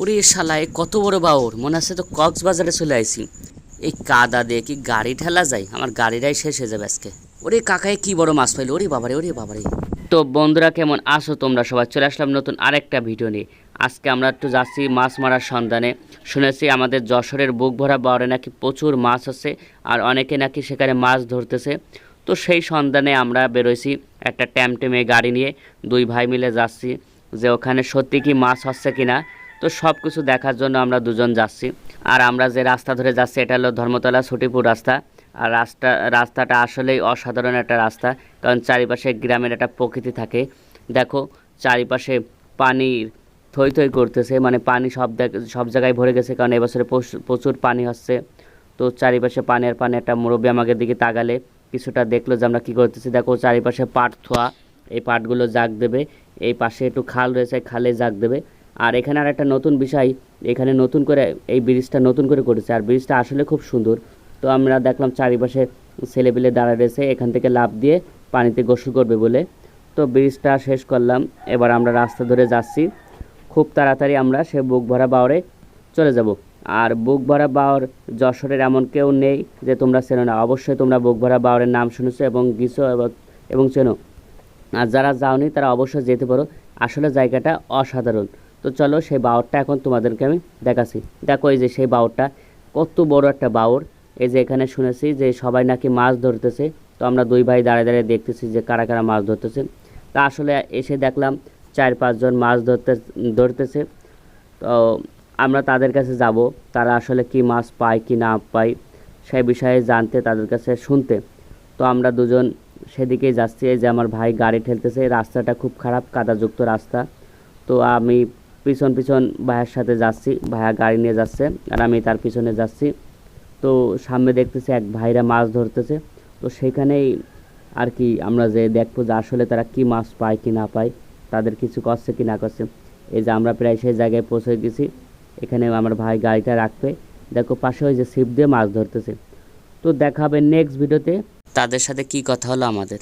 ওরে শালায়, কত বড় বাউর। মনে আছে তো কক্সবাজারে চলে আইছি। এই কাদা দিয়ে কি গাড়ি ঠেলা যায়? আমার গাড়িটাই শেষ হয়ে যাবে আজকে। ওরে কাকায়, কি বড় মাছ পাইলো? ওরে বাবারে ওরে বাবারে। তো বন্ধুরা, কেমন আসো তোমরা? সবাই চলে আসলাম নতুন আরেকটা ভিডিও নিয়ে। আজকে আমরা একটু যাচ্ছি মাছ মারার সন্ধানে। শুনেছি আমাদের যশোরের বুক ভরা বাউরে নাকি প্রচুর মাছ আছে, আর অনেকে নাকি সেখানে মাছ ধরতেছে। তো সেই সন্ধানে আমরা বেরোইছি একটা ট্যামটেমে গাড়ি নিয়ে। দুই ভাই মিলে যাচ্ছি যে ওখানে সত্যি কি মাছ হচ্ছে কিনা। তো সব কিছু দেখার জন্য আমরা দুজন যাচ্ছি। আর আমরা যে রাস্তা ধরে যাচ্ছি, এটা হলো ধর্মতলা ছুটিপুর রাস্তা। আর রাস্তা, রাস্তাটা আসলেই অসাধারণ একটা রাস্তা, কারণ চারিপাশে গ্রামের একটা প্রকৃতি থাকে। দেখো, চারিপাশে পানির থই থই করতেছে মানে পানি সব সব জায়গায় ভরে গেছে, কারণ এবছরে প্রচুর- পানি হচ্ছে। তো চারিপাশে পানি আর পানি, একটা মুরব্বী আমাকে দিকে তাগালে কিছুটা দেখল যে আমরা কী করতেছি। দেখো, চারিপাশে পাট থোয়া, এই পাটগুলো জাগ দেবে, এই পাশে একটু খাল রয়েছে, খালে জাগ দেবে। আর এখানে আর একটা নতুন বিষয়, এখানে নতুন করে এই ব্রিজটা নতুন করে করেছে। আর ব্রিজটা আসলে খুব সুন্দর। তো আমরা দেখলাম চারিপাশে ছেলেপিলে দাঁড়ায় রয়েছে, এখান থেকে লাভ দিয়ে পানিতে গোসল করবে বলে। তো ব্রিজটা শেষ করলাম, এবার আমরা রাস্তা ধরে যাচ্ছি। খুব তাড়াতাড়ি আমরা সে বুক ভরা বাওরে চলে যাব। আর বুক ভরা বাওর যশোরের এমন কেউ নেই যে তোমরা চেনো না। অবশ্যই তোমরা বুক ভরা বাওরের নাম শুনেছো এবং গিয়েছো এবং চেনো। আর যারা যাওনি তারা অবশ্যই যেতে পারো। আসলে জায়গাটা অসাধারণ। তো চলো সেই বাওরটা এখন তোমাদেরকে আমি দেখাচ্ছি। দেখো এই যে সেই বাওরটা কত বড় একটা বাওর এই যে এখানে শুনেছি যে সবাই নাকি মাছ ধরতেছে। তো আমরা দুই ভাই দাঁড়িয়ে দাঁড়িয়ে দেখতেছি যে কারা কারা মাছ ধরতেছে। তা আসলে এসে দেখলাম চার পাঁচজন মাছ ধরতে, ধরতেছে। তো আমরা তাদের কাছে যাব, তারা আসলে কি মাছ পায়, কি না পায় সেই বিষয়ে জানতে তাদের কাছে শুনতে। তো আমরা দুজন সেদিকেই যাচ্ছি যে আমার ভাই গাড়ি ঠেলতেছে, রাস্তাটা খুব খারাপ, কাদাযুক্ত রাস্তা। তো আমি পিছন পিছন ভাইয়ের সাথে যাচ্ছি, ভাইয়া গাড়ি নিয়ে যাচ্ছে আর আমি তার পিছনে যাচ্ছি। তো সামনে দেখতেছি এক ভাইরা মাছ ধরতেছে। তো সেখানেই আর কি আমরা যে দেখব যে আসলে তারা কি মাছ পায় কি না পায়, তাদের কিছু করছে কি না করছে। এই যে আমরা প্রায় সেই জায়গায় পৌঁছে গেছি, এখানে আমার ভাই গাড়িটা রাখবে। দেখো পাশে ওই যে ছিপ দিয়ে মাছ ধরতেছে। তো দেখা হবে নেক্সট ভিডিওতে তাদের সাথে কি কথা হলো আমাদের?